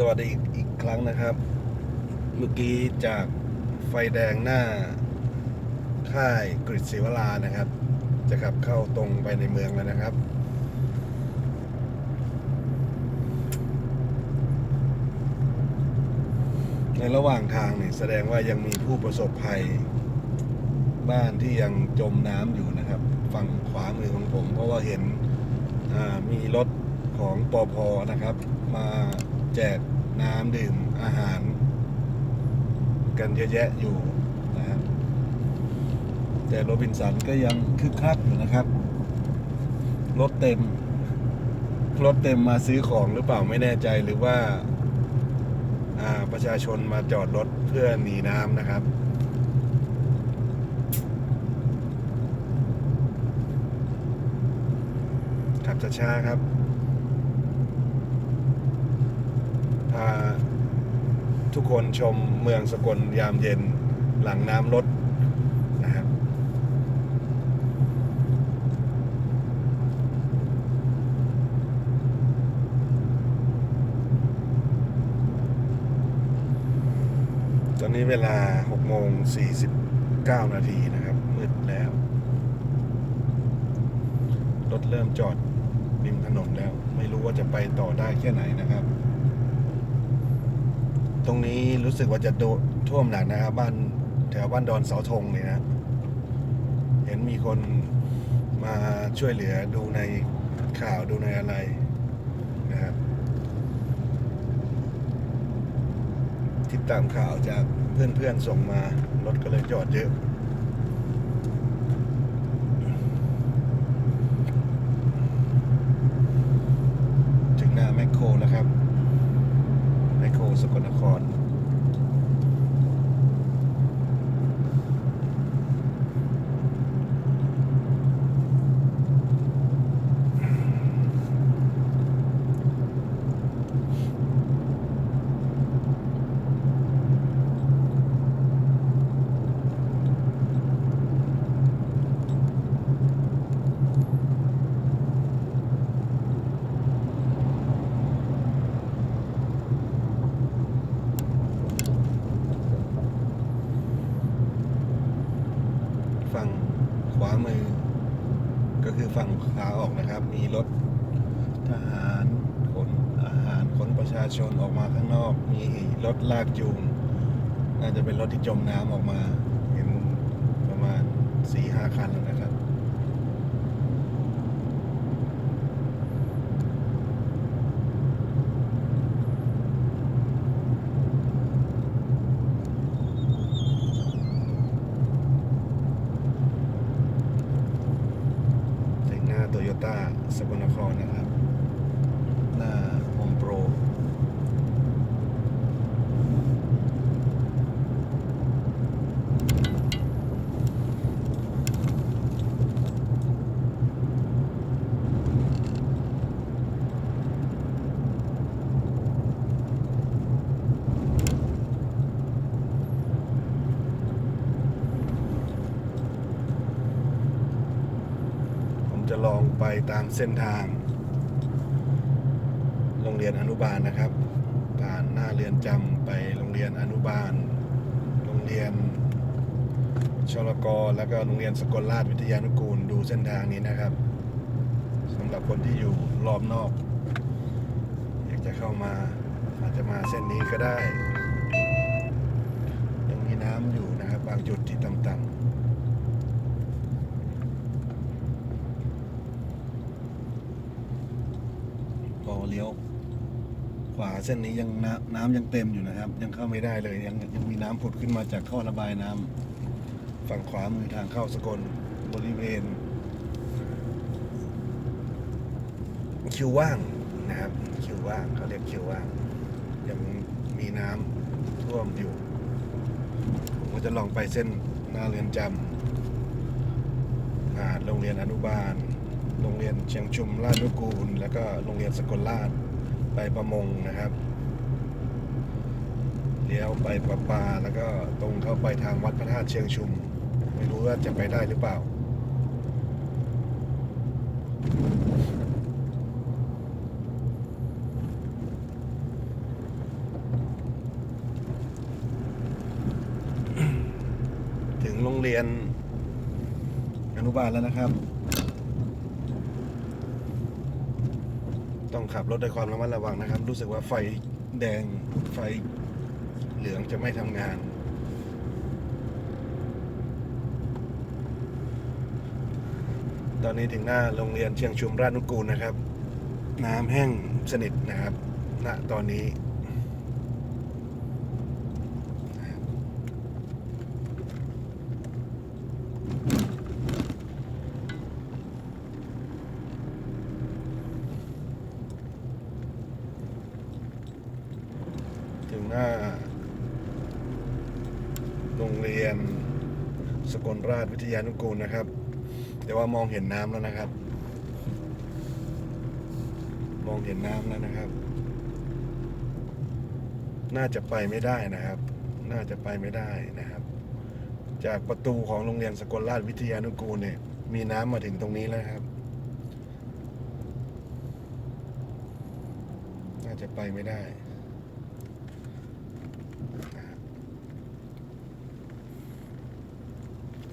สวัสดีอีกครั้งนะครับ เมื่อกี้จากไฟแดงหน้า ค่ายกฤษศิวรานะครับ จะขับเข้าตรงไปในเมืองแล้วนะครับ ในระหว่างทางนี่แสดงว่ายังมีผู้ประสบภัย บ้านที่ยังจมน้ำอยู่นะครับ ฝั่งขวามือของผม เพราะว่าเห็นมีรถของปอพอนะครับ มา แจกน้ำดื่มอาหาร กันเยอะแยะอยู่นะครับแต่โรบินสันก็ยังคึกคักอยู่นะครับ รถเต็ม รถเต็มมาซื้อของหรือเปล่าไม่แน่ใจหรือว่าอ่าประชาชนมาจอดรถเพื่อหนีน้ำนะครับ ขับช้าๆครับ พา ทุกคนชมเมืองสกลยามเย็นหลังน้ำลดนะครับตอนนี้เวลา6โมง49 นาทีนะครับ มืดแล้ว รถเริ่มจอดริมถนนแล้ว ไม่รู้ว่าจะไปต่อได้แค่ไหนนะครับ ตรงนี้รู้สึกว่าจะโดท่วมหนักนะครับ บ้านแถวบ้านดอนเสาธงเลยนะ เห็นมีคนมาช่วยเหลือดูในข่าวดูในอะไรนะครับติดตามข่าวจากเพื่อนๆส่งมา รถก็เลยจอดเยอะ ถึงหน้าแมคโครแล้วครับ แมคโคร สกลนคร ฝั่งขวามือ ก็คือฝั่งขาออกนะครับ มีรถทหารขนอาหารขนประ ชาชนออกมาข้างนอก มีรถลากจูง น่าจะเป็นรถที่จมน้ำออกมา เห็นประมาณสี่ห้าคันแล้วนะครับ ถึงหน้าโตโยต้าสกลนครนะครับ หน้าโฮมโปร ผมจะลอง ไปตามเส้นทาง โรงเรียนอนุบาลนะครับ ผ่านหน้าเรือนจำไปโรงเรียนอนุบาล โรงเรียนชลกรแล้วก็โรงเรียนสกลราชวิทยานุกูลดูเส้นทางนี้นะครับสำหรับคนที่อยู่รอบนอก อยากจะเข้ามาอาจจะมาเส้นนี้ก็ได้ ยังมีน้ำอยู่นะครับ บางจุดที่ต่ำๆ พอ เลี้ยว ขวาเส้นนี้ยังน้ำน้ำยังเต็มอยู่นะครับ ยังเข้าไม่ได้เลยยังยังมีน้ำผุดขึ้นมาจากท่อระบายน้ำฝั่งขวามือทางเข้าสกลบริเวณ คิวว่างนะครับคิวว่างเขาเรียกคิวว่าง ยังมีน้ำท่วมอยู่ผมก็จะลองไปเส้นหน้าเรือนจำผ่านโรงเรียนอนุบาล โรงเรียนเชียงชุมราชนุกูล แล้วก็โรงเรียนสกลราชไปประมงนะครับเลี้ยวไปประปาแล้วก็ตรงเข้าไปทางวัดพระธาตุเชียงชุม ไม่รู้ว่าจะไปได้หรือเปล่า ถึงโรงเรียนอนุบาลแล้วนะครับ ต้องขับรถด้วยความระมัดระวังนะครับ รู้สึกว่าไฟแดงไฟเหลืองจะไม่ทำงาน ตอนนี้ถึงหน้าโรงเรียนเชียงชุมราชนุกูลนะครับ น้ำแห้งสนิทนะครับณตอนนี้ ถึงหน้า โรงเรียนสกล ราชวิทยานุกูลนะครับ แต่ว่ามองเห็นน้ำแล้วนะครับ มองเห็นน้ำแล้วนะครับ น่าจะไปไม่ได้นะครับ น่าจะไปไม่ได้นะครับ จากประตูของโรงเรียนสกลราชวิทยานุกูลเนี่ย มีน้ำมาถึงตรงนี้แล้วครับ น่าจะไปไม่ได้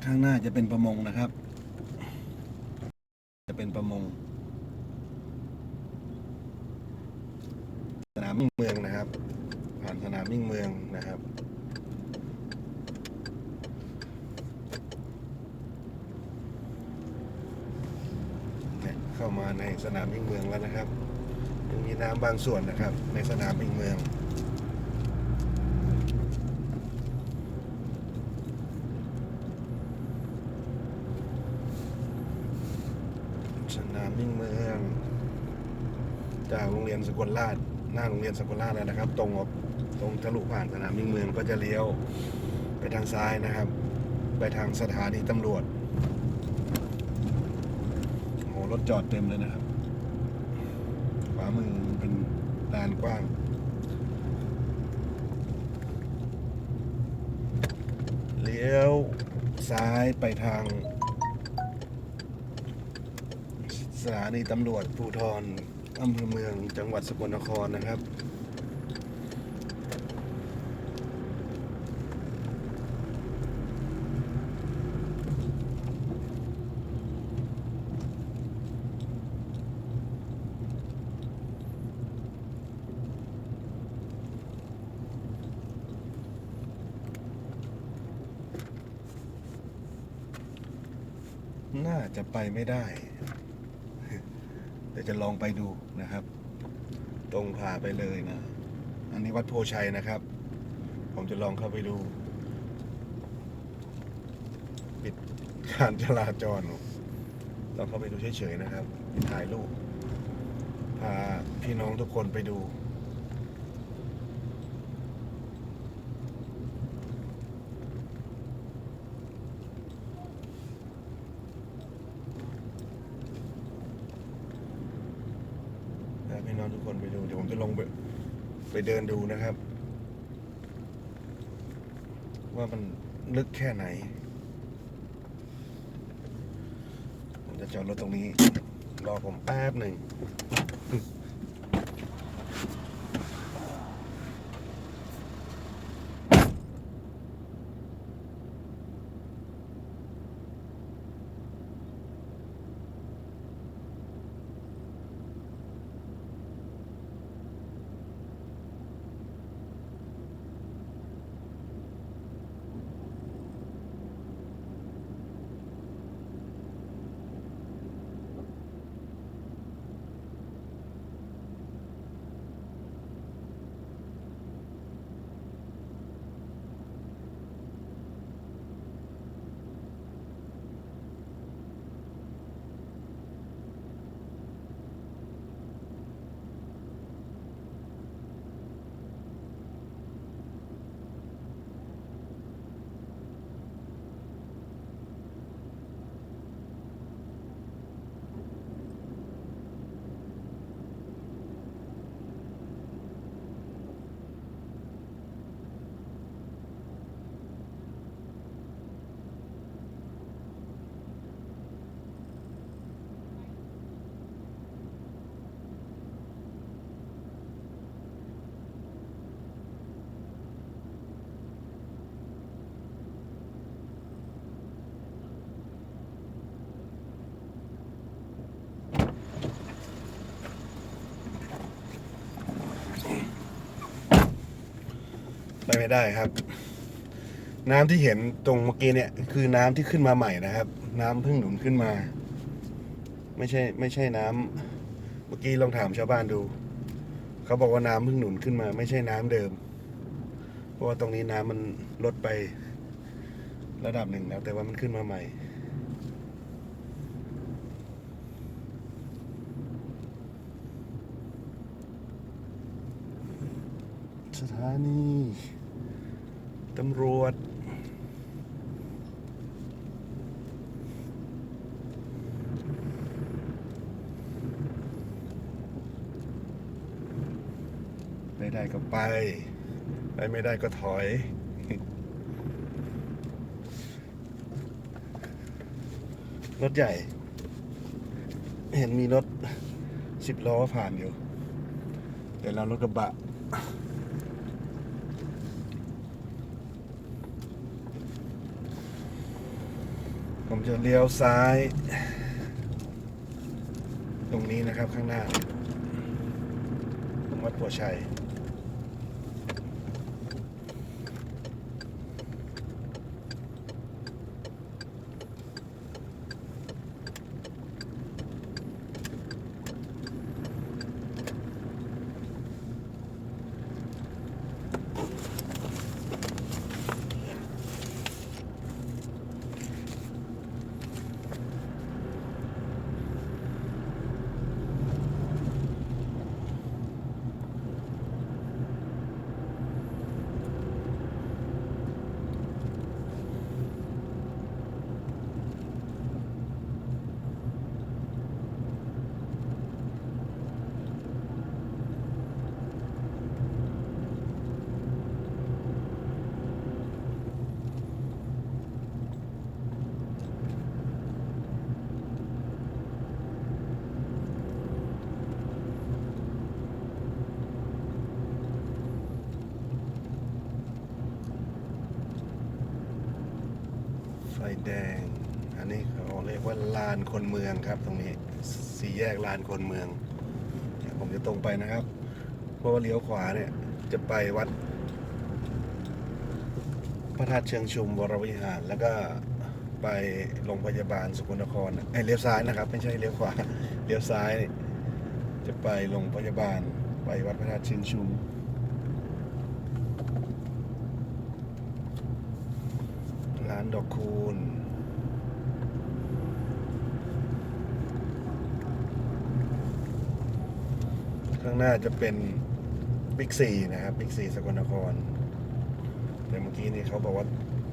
ข้างหน้าจะเป็นประมงนะครับ จะเป็นประมง สนามมิ่งเมืองนะครับ ผ่านสนามมิ่งเมืองนะครับเนี่ยเข้ามาในสนามมิ่งเมืองแล้วนะครับยังมีน้ำบางส่วนนะครับ ในสนามมิ่งเมือง สนามมิ่งเมือง จากโรงเรียนสกลราชหน้าโรงเรียนสกลราชแล้วนะครับ ตรงออกตรงทะลุผ่านสนามมิ่งเมืองก็จะเลี้ยวไปทางซ้ายนะครับ ไปทางสถานีตำรวจโอ้โหรถจอดเต็มเลยนะครับขวามือเป็นลานกว้างเลี้ยวซ้ายไปทาง สถานีตำรวจภูทรอำเภอเมืองจังหวัดสกลนครนะครับ น่าจะไปไม่ได้ ยวจะลองไปดูนะครับ ตรงผ่าไปเลยนะ อันนี้วัดโพชัยนะครับ ผมจะลองเข้าไปดู ปิดการจราจรลองเข้าไปดูเฉยๆนะครับถ่ายรูปพาพี่น้องทุกคนไปดู พาพี่น้องทุก คนไปดู เดี๋ยวผมจะลงไปไปเดินดูนะครับ ว่ามันลึกแค่ไหน ผมจะจอดรถตรงนี้ รอผมแป๊บหนึ่ง ไม่ได้ครับ น้ำที่เห็นตรงเมื่อกี้เนี่ย คือน้ำที่ขึ้นมาใหม่นะครับ น้ำเพิ่งหนุนขึ้นมา ไม่ใช่ ไม่ใช่น้ำเมื่อกี้ลองถามชาวบ้านดู เขาบอกว่าน้ำเพิ่งหนุนขึ้นมา ไม่ใช่น้ำเดิม เพราะว่าตรงนี้น้ำมันลดไประดับหนึ่งแล้ว แต่ว่ามันขึ้นมาใหม่สถานี ตำรวจไปได้ก็ไป ไปไม่ได้ก็ถอยรถใหญ่ เห็นมีรถสิบล้อผ่านอยู่ แต่เรารถกระบะ จะเลี้ยวซ้าย ตรงนี้นะครับข้างหน้าวัดปัวชัย ไฟ แดง อันนี้เขาเรียกว่าลานคนเมืองครับ ตรงนี้สี่แยกลานคนเมืองผมจะตรงไปนะครับ เพราะว่าเลี้ยวขวาเนี่ยจะไปวัด พระธาตุเชิงชุมวรวิหาร แล้วก็ไปโรงพยาบาลสกลนครไอเลี้ยวซ้ายนะครับ ไม่ใช่เลี้ยวขวาเลี้ยวซ้าย จะไปโรงพยาบาลไปวัดพระธาตุเชิงชุม ร้าน ดอกคูณข้างหน้าจะเป็นบิ๊กซีนะครับบิ๊กซีสกลนคร แต่เมื่อกี้นี่เขาบอกว่า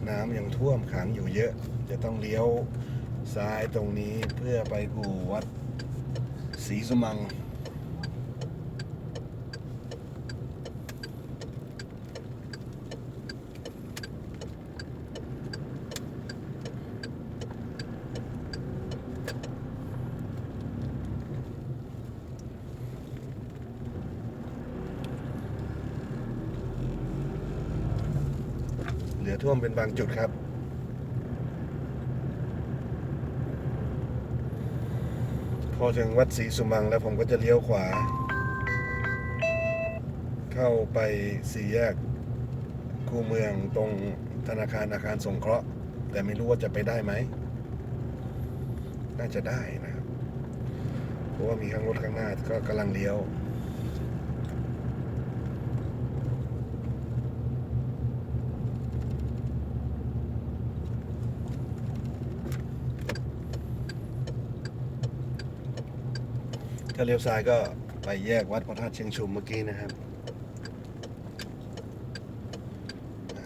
น้ำยังท่วมขังอยู่เยอะ จะต้องเลี้ยวซ้ายตรงนี้เพื่อไปกู่วัดศรีสุมัง เป็นบางจุดครับ พอถึงวัดศรีสุมังแล้วผมก็จะเลี้ยวขวา เข้าไปสี่แยกคูเมืองตรงธนาคารอาคารสงเคราะห์ แต่ไม่รู้ว่าจะไปได้ไหม น่าจะได้นะครับ เพราะว่ามีข้างรถข้างหน้าก็กำลังเลี้ยว ถ้าเลี้ยวซ้ายก็ไปแยกวัดพระธาตุเชียงชุมเมื่อกี้นะครับ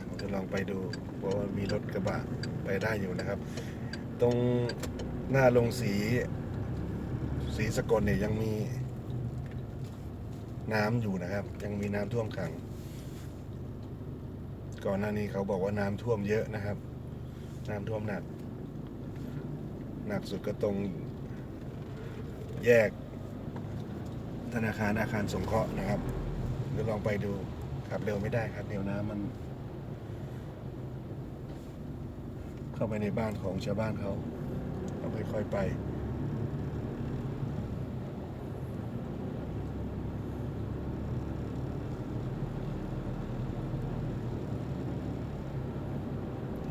ผมจะลองไปดูเพราะว่ามีรถกระบะไปได้อยู่นะครับ ตรงหน้าลงสี สีสกลเนี่ยยังมีน้ำอยู่นะครับ ยังมีน้ำท่วมขัง ก่อนหน้านี้เขาบอกว่าน้ำท่วมเยอะนะครับ น้ำท่วมหนัก หนักสุดก็ตรงแยก ธนาคารอาคารสงเคราะห์นะครับเดี๋ยวลองไปดูขับเร็วไม่ได้ครับเดี๋ยวน้ำมัน เข้าไปในบ้านของชาวบ้านเขาต้องค่อยๆไป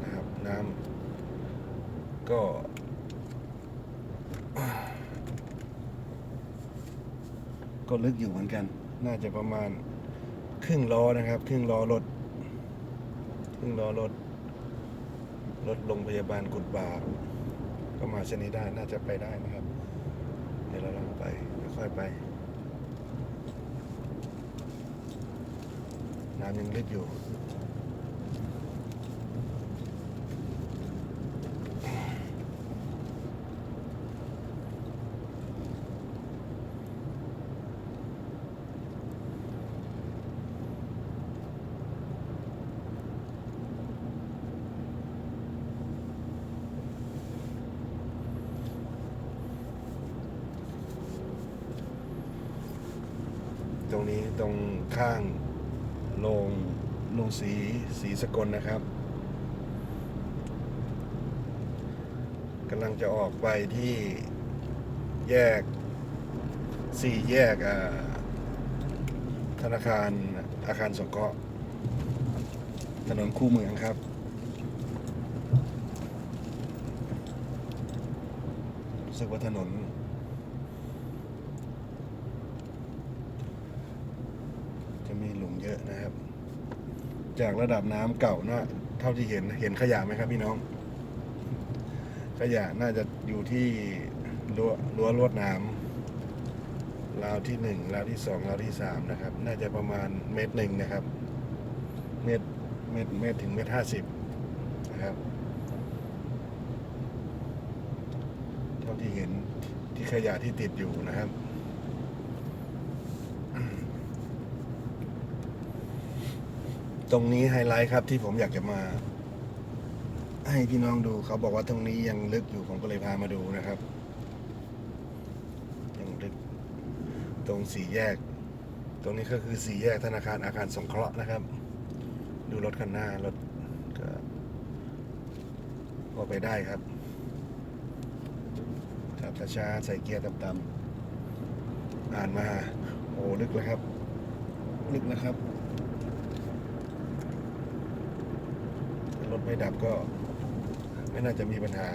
นะครับน้ำก็ ก็ลึกอยู่เหมือนกัน น่าจะประมาณครึ่งล้อนะครับ ครึ่งล้อรถ ครึ่งล้อรถ รถโรงพยาบาลกุดบาก็มาเส้นนี้ได้ น่าจะไปได้นะครับ เดี๋ยวเราลองไป ค่อยไป น้ำยังลึกอยู่ ต รงนี้ตรงข้างโรงโรงสีสีสกลนะครับกำลังจะออกไปที่แยกสี่แยกธนาคารอาคารสงเคราะห์ถนนคู่เมืองครับรู้สึกว่าถนน จะมีหลุม เยอะนะครับ จากระดับน้ำเก่านะเท่าที่เห็นเห็นขยะไหมครับพี่น้อง ขยะน่าจะอยู่ที่รั้วรั้วลวดน้ำราวที่หนึ่งราวที่สองราวที่สามนะครับ น่าจะประมาณเมตรหนึ่งนะครับ เมตรเมตรเมตรถึงเมตรห้าสิบนะครับเท่าที่เห็นที่ขยะที่ติดอยู่นะครับ ต รงนี้ไฮไลท์ครับที่ผมอยากจะมา ให้พี่น้องดูเขาบอกว่าตรงนี้ยังลึกอยู่ผมก็เลยพามาดูนะครับ ยังลึก ตรงสี่แยก ตรงนี้ก็คือสี่แยกธนาคารอาคารสงเคราะห์นะครับ ดูรถคันหน้ารถก็พอไปได้ครับขับช้าๆใส่เกียร์ต่ำๆอ่านมา โอ้ลึกเลยครับ ลึกนะครับ รถ ไม่ดับก็ ไม่น่าจะมีปัญหา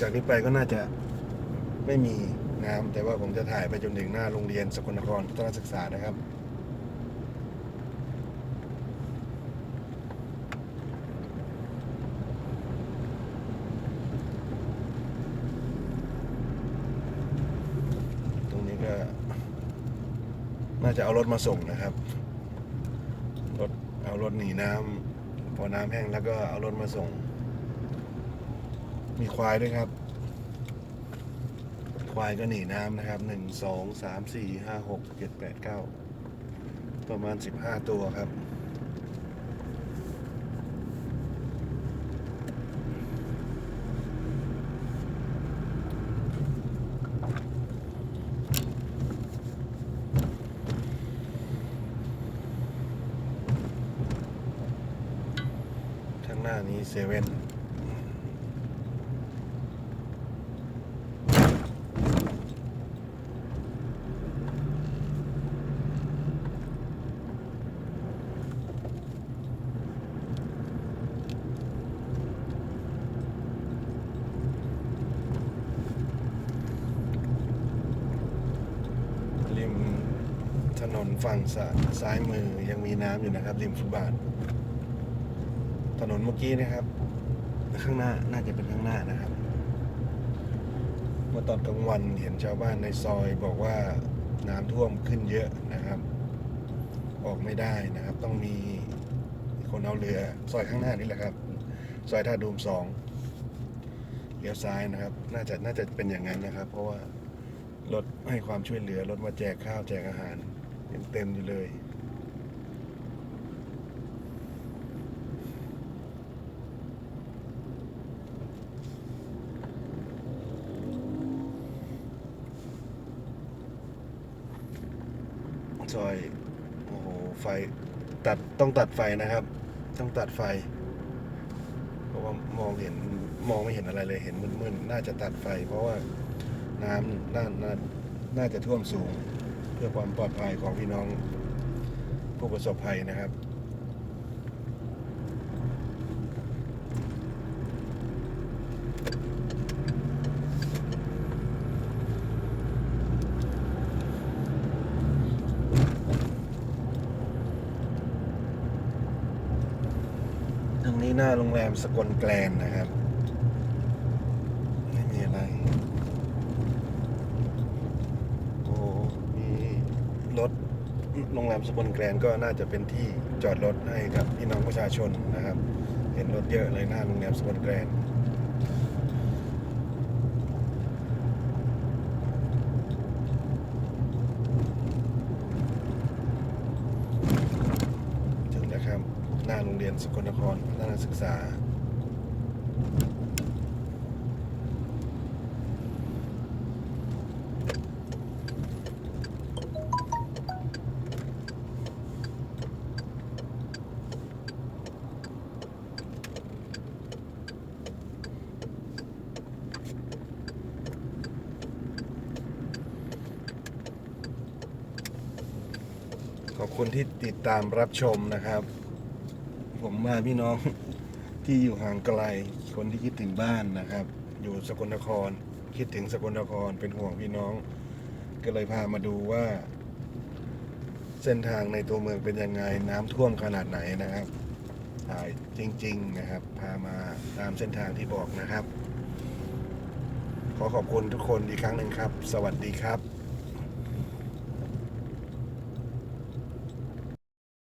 จากนี้ไปก็น่าจะไม่มีน้ำแต่ว่าผมจะถ่ายไปจนถึงหน้าโรงเรียนสกลนครพัฒนศึกษานะครับ ตรงนี้ก็ น่าจะเอารถมาส่งนะครับ รถเอารถหนีน้ำพอน้ำแห้งแล้วก็เอารถมาส่ง มีควายด้วยครับ ควายก็หนีน้ำนะครับหนึ่งสองสามสี่ห้าหกเจ็ดแปดเก้าประมาณสิบห้าตัวครับ ข้างหน้านี้ เซเว่นริมถนนฝั่งซ้ายมือยังมีน้ำอยู่นะครับริมฟุตบาท ถนนเมื่อกี้นะครับข้างหน้าน่าจะเป็นข้างหน้านะครับเมื่อตอนกลางวันเห็นชาวบ้านในซอยบอกว่าน้ำท่วมขึ้นเยอะนะครับ ออกไม่ได้นะครับ ต้องมีคนเอาเรือซอยข้างหน้านี่แหละครับ ซอยท่าดูมสองเลี้ยวซ้ายนะครับ น่าจะน่าจะเป็นอย่างนั้นนะครับ เพราะว่ารถให้ความช่วยเหลือรถมาแจกข้าวแจกอาหารยังเต็มอยู่เลย ซอย โอ้โห ไฟ ตัด ต้องตัดไฟนะครับ ต้องตัดไฟ เพราะว่ามองเห็น มองไม่เห็นอะไรเลย เห็นมืดๆ น่าจะตัดไฟ เพราะว่าน้ำน่าน่าน่าจะท่วมสูง เพื่อความปลอดภัยของพี่น้องผู้ประสบภัยนะครับ ตรงนี้หน้ามสกลแกลนนะครับ ไม่มีอะไร โอ้มีรถโรงแรมสกลแกลนก็น่าจะเป็นที่จอดรถให้กับพี่น้องประชาชนนะครับ เห็นรถเยอะเลยหน้าโรงแรมสกลแกลนถึงแล้วครับหน้าโรงเรียนสกลนครพัฒนาศึกษา ขอบคุณที่ติดตามรับชมนะครับ ผมมาพี่น้องที่อยู่ห่างไกล คนที่คิดถึงบ้านนะครับ อยู่สกลนคร คิดถึงสกลนครเป็นห่วงพี่น้อง ก็เลยพามาดูว่า เส้นทางในตัวเมืองเป็นยังไง น้ำท่วมขนาดไหนนะครับถ่ายจริง ๆนะครับ พามาตามเส้นทางที่บอกนะครับ ขอขอบคุณทุกคนอีกครั้งหนึ่งครับ สวัสดีครับ